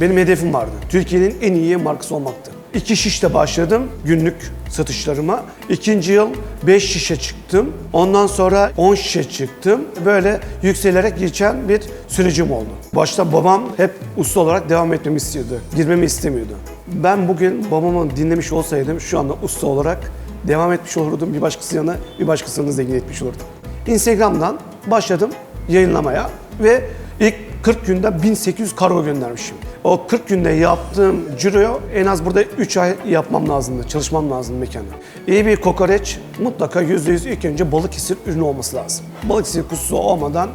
Benim hedefim vardı. Türkiye'nin en iyi markası olmaktı. İki şişle başladım günlük satışlarıma. İkinci yıl 5 şişe çıktım. Ondan sonra 10 şişe çıktım. Böyle yükselerek geçen bir sürecim oldu. Başta babam hep usta olarak devam etmemi istiyordu. Girmemi istemiyordu. Ben bugün babamı dinlemiş olsaydım şu anda usta olarak devam etmiş olurdum. Bir başkası yanına bir başkasını zengin etmiş olurdum. Instagram'dan başladım yayınlamaya ve ilk 40 günde 1800 kargo göndermişim. O 40 günde yaptığım ciroyu en az burada 3 ay yapmam lazımdı, çalışmam lazım mekanda. İyi bir kokoreç mutlaka %100 ilk önce Balıkesir ürünü olması lazım. Balıkesir kutusu olmadan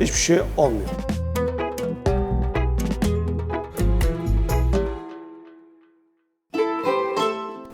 hiçbir şey olmuyor.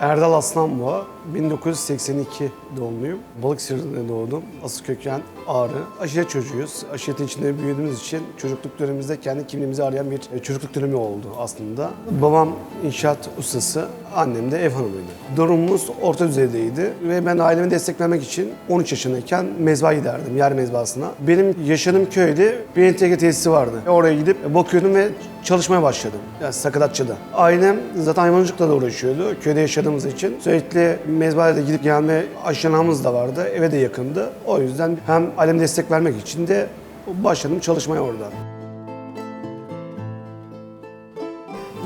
Erdal Aslanboğa, 1982 doğumluyum. Balıkesir'de doğdum. Asıl köken Ağrı. Aşiret çocuğuyuz. Aşiretin içinde büyüdüğümüz için çocukluk dönemimizde kendi kimliğimizi arayan bir e, çocukluk dönemi oldu aslında. Babam inşaat ustası, annem de ev hanımıydı. Durumumuz orta düzeydeydi ve ben ailemi desteklemek için 13 yaşındayken mezba giderdim, yer mezbasına. Benim yaşadığım köyde bir entegre tesisi vardı. Oraya gidip bakıyordum ve çalışmaya başladım. Yani sakatatçıda. Ailem zaten hayvancılıkla da uğraşıyordu. Köyde yaşadığımız için. Sürekli mezbahaya da gidip gelme aşinamız da vardı. Eve de yakındı. O yüzden hem aileme destek vermek için de başladım çalışmaya orada.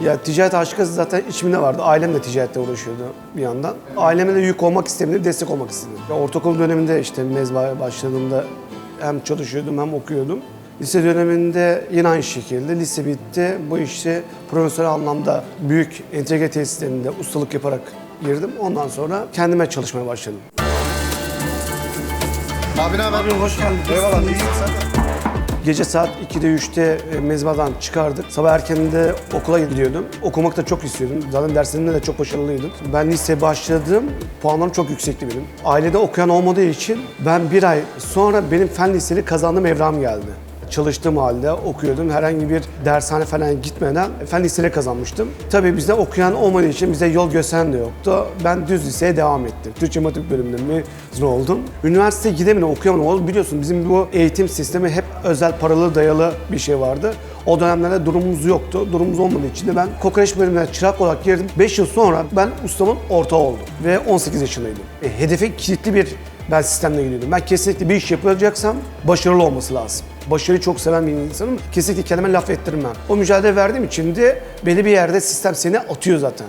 Ya ticaret aşkı zaten içimde vardı. Ailem de ticaretle uğraşıyordu bir yandan. Aileme de yük olmak istemedim, destek olmak istedim. Ya ortaokul döneminde işte mezbahaya başladığımda hem çalışıyordum hem okuyordum. Lise döneminde yine aynı şekilde lise bitti. Bu işte profesyonel anlamda büyük entegre tesislerinde ustalık yaparak girdim. Ondan sonra kendime çalışmaya başladım. Abi ne haber? Abi hoş geldin. Eyvallah. İyiyim sen. Gece saat 2'de 3'te e, mezbadan çıkardık. Sabah erkeninde okula gidiyordum. Okumak da çok istiyordum. Zaten derslerinde de çok başarılıydım. Ben lise başladım. Puanlarım çok yüksekti benim. Ailede okuyan olmadığı için ben bir ay sonra benim fen liseli kazandığım evram geldi. Çalıştığım halde okuyordum. Herhangi bir dershane falan gitmeden fen liseli kazanmıştım. Tabii bizde okuyan olmadığı için bize yol gösteren de yoktu. Ben düz liseye devam ettim. Türkçe matematik bölümünden mezun oldum. Üniversiteye gidemedim, okuyamadım. Oğlum Biliyorsun bizim bu eğitim sistemi hep özel paralı dayalı bir şey vardı. O dönemlerde durumumuz yoktu. Durumumuz olmadığı için de ben kokoreç bölümüne çırak olarak girdim. 5 yıl sonra ben ustamın ortağı oldum. Ve 18 yaşındaydım. E, hedefe kilitli bir ben sistemle gidiyordum. Ben kesinlikle bir iş yapacaksam başarılı olması lazım. Başarıyı çok seven bir insanım. Kesinlikle kendime laf ettirmem. O mücadele verdiğim için de belli bir yerde sistem seni atıyor zaten.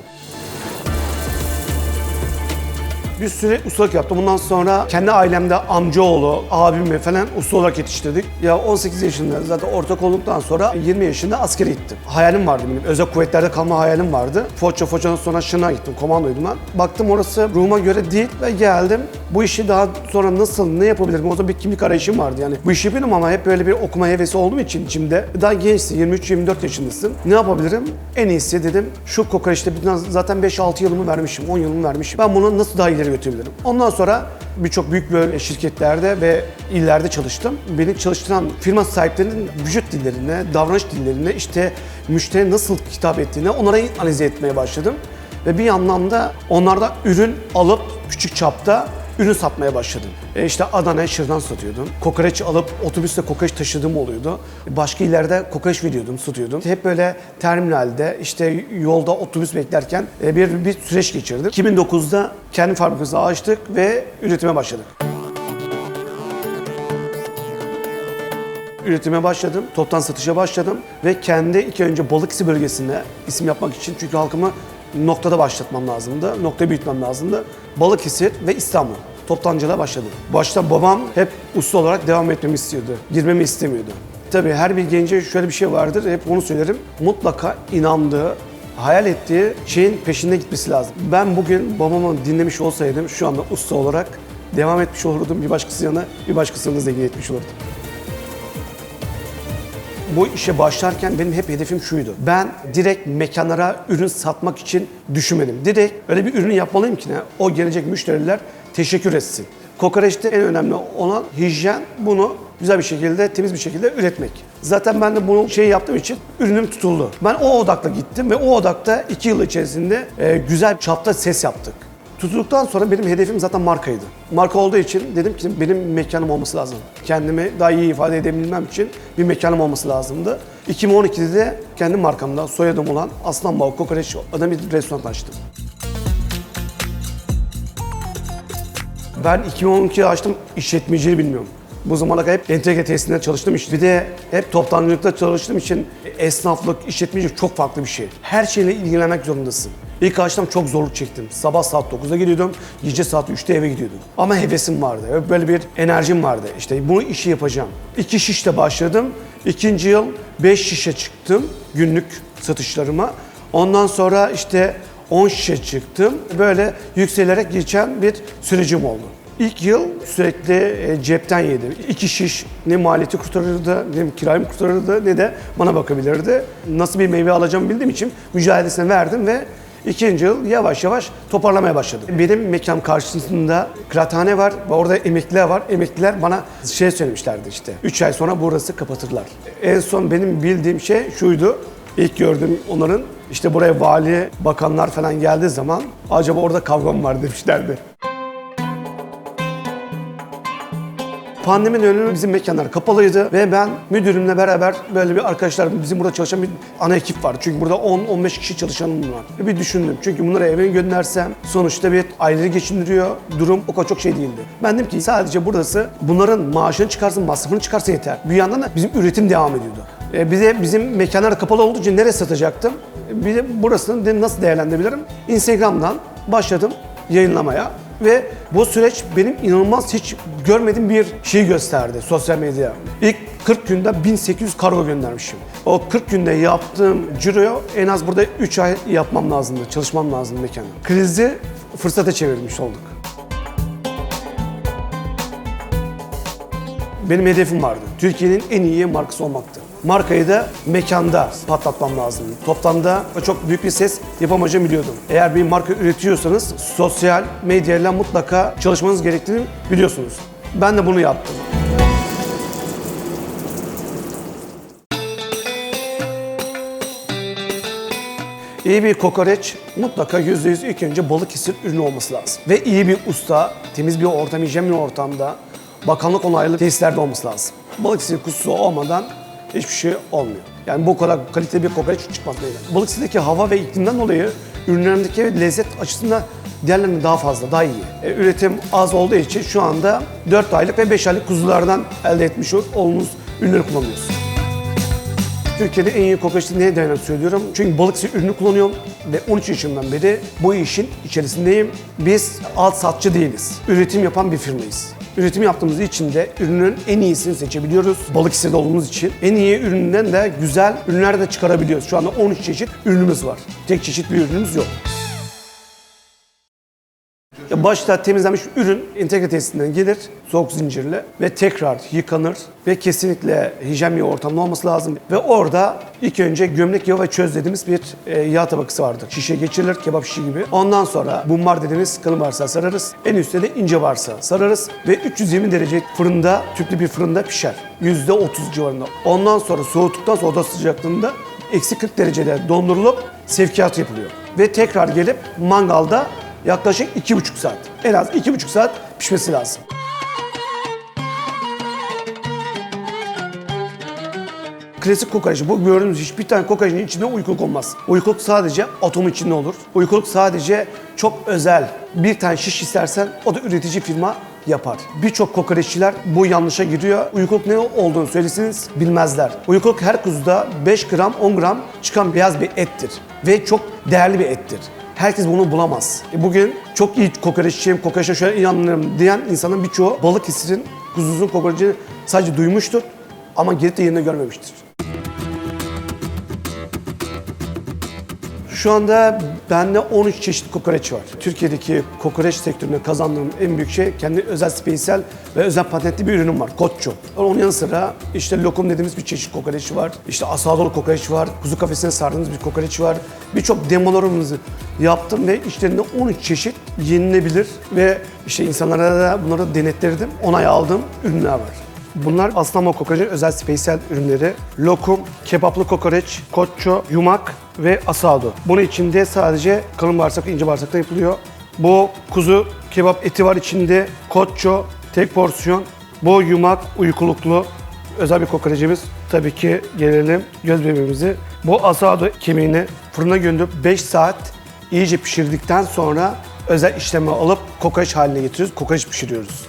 Bir süre ustalık yaptım. Bundan sonra kendi ailemde amcaoğlu, abimi falan usta olarak yetiştirdik. Ya 18 yaşında zaten ortak olduktan sonra 20 yaşında askere gittim. Hayalim vardı benim. Özel kuvvetlerde kalma hayalim vardı. Foça, Foça'dan sonra Şırnak'a gittim. Komandoydum ben. Baktım orası ruhuma göre değil ve geldim. Bu işi daha sonra nasıl, ne yapabilirim? O zaman bir kimlik arayışım vardı yani. Bu işi yapıyordum ama hep böyle bir okuma hevesi olduğum için içimde. Daha gençsin, 23-24 yaşındasın. Ne yapabilirim? En iyisi dedim şu kokoreçte zaten 5-6 yılımı vermişim, 10 yılımı vermişim. Ben bunu nasıl daha ileri götürebilirim? Ondan sonra birçok büyük böyle şirketlerde ve illerde çalıştım. Beni çalıştıran firma sahiplerinin vücut dillerine, davranış dillerine, işte müşteri nasıl hitap ettiğine onlara analiz etmeye başladım. Ve bir anlamda onlarda ürün alıp küçük çapta ürün satmaya başladım. E işte Adana'ya şırdan satıyordum. Kokoreç alıp otobüste kokoreç taşıdığım oluyordu. Başka illerde kokoreç veriyordum, satıyordum. Hep böyle terminalde işte yolda otobüs beklerken e, bir, bir süreç geçirdim. 2009'da kendi fabrikamızı açtık ve üretime başladık. üretime başladım. Toptan satışa başladım ve kendi ilk önce Balıkesir bölgesinde isim yapmak için çünkü halkımı noktada başlatmam lazımdı. Noktayı büyütmem lazımdı. Balıkesir ve İstanbul. Toptancılığa başladım. Başta babam hep usta olarak devam etmemi istiyordu. Girmemi istemiyordu. Tabii her bir gence şöyle bir şey vardır. Hep onu söylerim. Mutlaka inandığı, hayal ettiği şeyin peşinde gitmesi lazım. Ben bugün babamı dinlemiş olsaydım şu anda usta olarak devam etmiş olurdum. Bir başkası yanına bir başkasını zengin etmiş olurdum bu işe başlarken benim hep hedefim şuydu. Ben direkt mekanlara ürün satmak için düşünmedim. Direkt öyle bir ürünü yapmalıyım ki ne? O gelecek müşteriler teşekkür etsin. Kokoreçte en önemli olan hijyen bunu güzel bir şekilde, temiz bir şekilde üretmek. Zaten ben de bunu şey yaptığım için ürünüm tutuldu. Ben o odakla gittim ve o odakta iki yıl içerisinde e, güzel çapta ses yaptık. Tutulduktan sonra benim hedefim zaten markaydı. Marka olduğu için dedim ki benim mekanım olması lazım. Kendimi daha iyi ifade edebilmem için bir mekanım olması lazımdı. 2012'de de kendi markamda soyadım olan Aslan Bal Kokoreç adına bir restoran açtım. Ben 2012'de açtım, işletmeciliği bilmiyorum. Bu zamana kadar hep entegre tesisinde çalıştığım için, bir de hep toptancılıkta çalıştığım için esnaflık, işletmecilik çok farklı bir şey. Her şeyle ilgilenmek zorundasın. İlk açtım çok zorluk çektim. Sabah saat 9'da gidiyordum, gece saat 3'te eve gidiyordum. Ama hevesim vardı, böyle bir enerjim vardı. İşte bunu işi yapacağım. İki şişte başladım. İkinci yıl 5 şişe çıktım günlük satışlarıma. Ondan sonra işte 10 şişe çıktım. Böyle yükselerek geçen bir sürecim oldu. İlk yıl sürekli e, cepten yedim. İki şiş ne maliyeti kurtarırdı, ne kirayı kurtarırdı, ne de bana bakabilirdi. Nasıl bir meyve alacağımı bildiğim için mücadelesine verdim ve ikinci yıl yavaş yavaş toparlamaya başladım. Benim mekan karşısında kıraathane var ve orada emekliler var. Emekliler bana şey söylemişlerdi işte. 3 ay sonra burası kapatırlar. En son benim bildiğim şey şuydu. İlk gördüğüm onların işte buraya vali, bakanlar falan geldiği zaman acaba orada kavga mı var demişlerdi. Pandemi dönemi bizim mekanlar kapalıydı ve ben müdürümle beraber böyle bir arkadaşlar bizim burada çalışan bir ana ekip var. Çünkü burada 10-15 kişi çalışanım var. Bir düşündüm. Çünkü bunları eve göndersem sonuçta bir aileleri geçindiriyor. Durum o kadar çok şey değildi. Ben dedim ki sadece burası bunların maaşını çıkarsın, masrafını çıkarsın yeter. Bir yandan da bizim üretim devam ediyordu. E, bize bizim mekanlar kapalı olduğu için nereye satacaktım? E, Bir de burasını nasıl değerlendirebilirim? Instagram'dan başladım yayınlamaya ve bu süreç benim inanılmaz hiç görmediğim bir şey gösterdi sosyal medya. İlk 40 günde 1800 kargo göndermişim. O 40 günde yaptığım ciroyu en az burada 3 ay yapmam lazımdı, çalışmam lazımdı mekanda. Krizi fırsata çevirmiş olduk. Benim hedefim vardı. Türkiye'nin en iyi markası olmaktı. Markayı da mekanda patlatmam lazım. Toplamda çok büyük bir ses yapamayacağımı biliyordum. Eğer bir marka üretiyorsanız sosyal medyayla mutlaka çalışmanız gerektiğini biliyorsunuz. Ben de bunu yaptım. İyi bir kokoreç mutlaka %100 ilk önce Balıkesir ürünü olması lazım. Ve iyi bir usta, temiz bir ortam, hijyen bir ortamda, bakanlık onaylı tesislerde olması lazım. Balıkesir kuzusu olmadan hiçbir şey olmuyor. Yani bu kadar kaliteli bir kokoreç çıkmaz meydana. Balıkesir'deki hava ve iklimden dolayı ürünlerindeki lezzet açısından diğerlerinden daha fazla, daha iyi. E, üretim az olduğu için şu anda 4 aylık ve 5 aylık kuzulardan elde etmiş olduğumuz ürünleri kullanıyoruz. Türkiye'de en iyi kokoreçi neye dayanarak söylüyorum? Çünkü Balıkesir ürünü kullanıyorum ve 13 yaşından beri bu işin içerisindeyim. Biz alt satçı değiliz. Üretim yapan bir firmayız. Üretim yaptığımız için de ürünün en iyisini seçebiliyoruz. Balıkesir'de olduğumuz için en iyi üründen de güzel ürünler de çıkarabiliyoruz. Şu anda 13 çeşit ürünümüz var. Tek çeşit bir ürünümüz yok. Başta temizlenmiş ürün entegre tesisinden gelir soğuk zincirle ve tekrar yıkanır ve kesinlikle hijyen bir ortamda olması lazım. Ve orada ilk önce gömlek yağı ve çöz dediğimiz bir e, yağ tabakası vardır. Şişe geçirilir kebap şişi gibi. Ondan sonra bumbar dediğimiz kalın bağırsağı sararız. En üstte de ince bağırsağı sararız ve 320 derece fırında, tüplü bir fırında pişer. %30 civarında. Ondan sonra soğuttuktan sonra oda sıcaklığında eksi 40 derecede dondurulup sevkiyat yapılıyor. Ve tekrar gelip mangalda yaklaşık iki buçuk saat. En az iki buçuk saat pişmesi lazım. Klasik kokoreç. Bu gördüğünüz hiçbir tane kokoreçin içinde uykuluk olmaz. Uykuluk sadece atom içinde olur. Uykuluk sadece çok özel bir tane şiş istersen o da üretici firma yapar. Birçok kokoreççiler bu yanlışa giriyor. Uykuluk ne olduğunu söyleseniz bilmezler. Uykuluk her kuzuda 5 gram 10 gram çıkan beyaz bir ettir. Ve çok değerli bir ettir. Herkes bunu bulamaz. E Bugün çok iyi kokoreççiyim, kokoreçe şöyle inanırım diyen insanın birçoğu Balıkesir'in kuzusunun kokoreçini sadece duymuştur ama gelip de yerinde görmemiştir. Şu anda bende 13 çeşit kokoreç var. Türkiye'deki kokoreç sektöründe kazandığım en büyük şey kendi özel spesyal ve özel patentli bir ürünüm var. Koççu. Onun yanı sıra işte lokum dediğimiz bir çeşit kokoreç var. İşte asadolu kokoreç var. Kuzu kafesine sardığımız bir kokoreç var. Birçok demolarımızı yaptım ve içlerinde 13 çeşit yenilebilir ve işte insanlara da bunları denettirdim. Onay aldığım ürünler var. Bunlar Aslanma Kokoreç'in özel spesyal ürünleri. Lokum, kebaplı kokoreç, koçço, yumak ve asado. Bunun içinde sadece kalın bağırsak, ince bağırsakta yapılıyor. Bu kuzu kebap eti var içinde. Koço, tek porsiyon. Bu yumak, uykuluklu. Özel bir kokoreçimiz. Tabii ki gelelim göz bebeğimizi. Bu asado kemiğini fırına gönderip 5 saat iyice pişirdikten sonra özel işleme alıp kokoreç haline getiriyoruz. Kokoreç pişiriyoruz.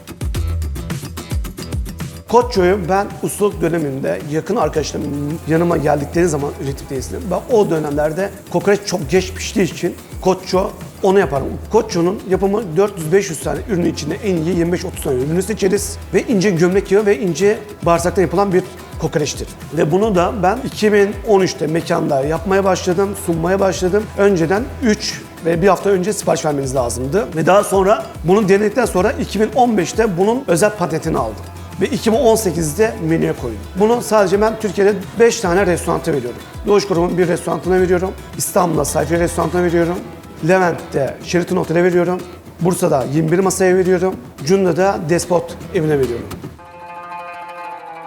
Koçyo'yu ben ustalık döneminde yakın arkadaşlarım yanıma geldikleri zaman üretip teslim. Ben o dönemlerde kokoreç çok geç piştiği için Koçyo onu yaparım. Koçyo'nun yapımı 400-500 tane ürünün içinde en iyi 25-30 tane ürünü seçeriz. Ve ince gömlek yağı ve ince bağırsaktan yapılan bir kokoreçtir. Ve bunu da ben 2013'te mekanda yapmaya başladım, sunmaya başladım. Önceden 3 ve bir hafta önce sipariş vermeniz lazımdı. Ve daha sonra bunu denedikten sonra 2015'te bunun özel patentini aldım ve 2018'de menüye koydum. Bunu sadece ben Türkiye'de 5 tane restoranta veriyorum. Doğuş Grubun bir restorantına veriyorum. İstanbul'da Sayfiye restorantına veriyorum. Levent'te Sheraton Otel'e veriyorum. Bursa'da 21 masaya veriyorum. Cunda'da Despot evine veriyorum.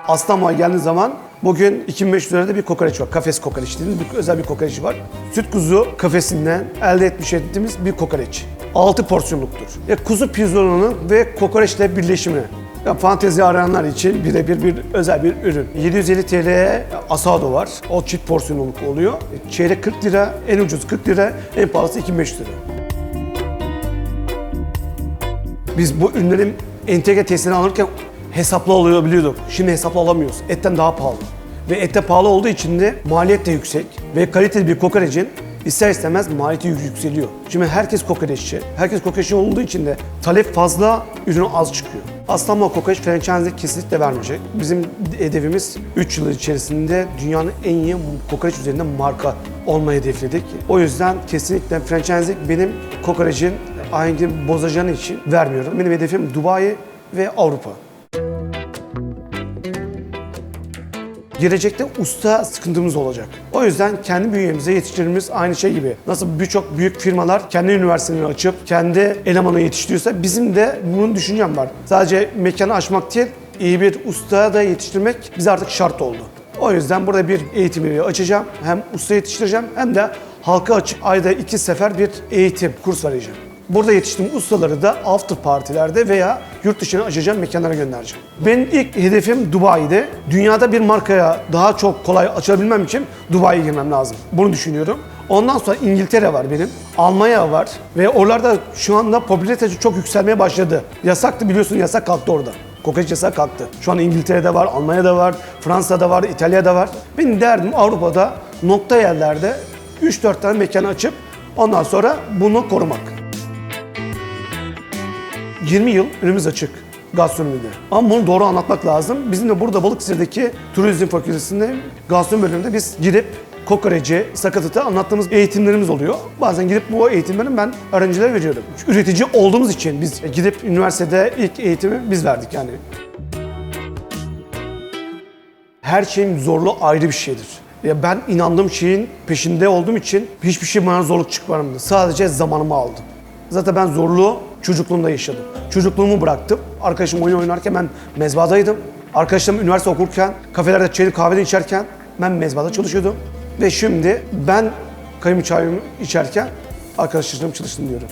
Aslanma'ya geldiğiniz zaman bugün 2500 lirada bir kokoreç var. Kafes kokoreç dediğimiz bir, özel bir kokoreç var. Süt kuzu kafesinden elde etmiş ettiğimiz bir kokoreç. 6 porsiyonluktur. Ve kuzu pirzolanın ve kokoreçle birleşimi. Fantezi arayanlar için birebir bir özel bir ürün. 750 TL'ye asado var. O çift porsiyonluk oluyor. Çeyrek 40 lira, en ucuz 40 lira, en pahalısı 2500 lira. Biz bu ürünlerin entegre testini alırken hesaplı alabiliyorduk. Şimdi hesaplı alamıyoruz. Etten daha pahalı. Ve ette pahalı olduğu için de maliyet de yüksek. Ve kaliteli bir kokorecin ister istemez maliyeti yük- yükseliyor. Şimdi herkes kokoreççi. Herkes kokoreççi olduğu için de talep fazla, ürün az çıkıyor. Aslanma kokoreç franchise kesinlikle vermeyecek. Bizim hedefimiz 3 yıl içerisinde dünyanın en iyi kokoreç üzerinde marka olmayı hedefledik. O yüzden kesinlikle franchise benim kokorecin ahengini bozacağını için vermiyorum. Benim hedefim Dubai ve Avrupa. Gelecekte usta sıkıntımız olacak. O yüzden kendi bünyemize yetiştirdiğimiz aynı şey gibi. Nasıl birçok büyük firmalar kendi üniversitelerini açıp kendi elemanı yetiştiriyorsa bizim de bunun düşüncem var. Sadece mekanı açmak değil, iyi bir usta da yetiştirmek bize artık şart oldu. O yüzden burada bir eğitim evi açacağım. Hem usta yetiştireceğim hem de halka açık ayda iki sefer bir eğitim, kurs vereceğim. Burada yetiştiğim ustaları da after partilerde veya yurt dışına açacağım mekanlara göndereceğim. Benim ilk hedefim Dubai'de. Dünyada bir markaya daha çok kolay açabilmem için Dubai'ye girmem lazım. Bunu düşünüyorum. Ondan sonra İngiltere var benim. Almanya var. Ve oralarda şu anda popülaritesi çok yükselmeye başladı. Yasaktı biliyorsun yasak kalktı orada. Kokoreç yasağı kalktı. Şu an İngiltere'de var, Almanya'da var, Fransa'da var, İtalya'da var. Benim derdim Avrupa'da nokta yerlerde 3-4 tane mekan açıp ondan sonra bunu korumak. 20 yıl önümüz açık gastronomide. Ama bunu doğru anlatmak lazım. Bizim de burada Balıkesir'deki Turizm Fakültesi'nde gastronomi bölümünde biz girip kokoreci, sakatatı anlattığımız eğitimlerimiz oluyor. Bazen gidip bu eğitimleri ben öğrencilere veriyorum. Üretici olduğumuz için biz gidip üniversitede ilk eğitimi biz verdik yani. Her şeyin zorluğu ayrı bir şeydir. Ya ben inandığım şeyin peşinde olduğum için hiçbir şey bana zorluk çıkmadı. Sadece zamanımı aldım. Zaten ben zorluğu çocukluğumda yaşadım. Çocukluğumu bıraktım. Arkadaşım oyun oynarken ben mezbadaydım. Arkadaşlarım üniversite okurken, kafelerde çayını kahvede içerken ben mezbada çalışıyordum. Ve şimdi ben kayımı çayımı içerken arkadaşlarım çalıştım diyorum.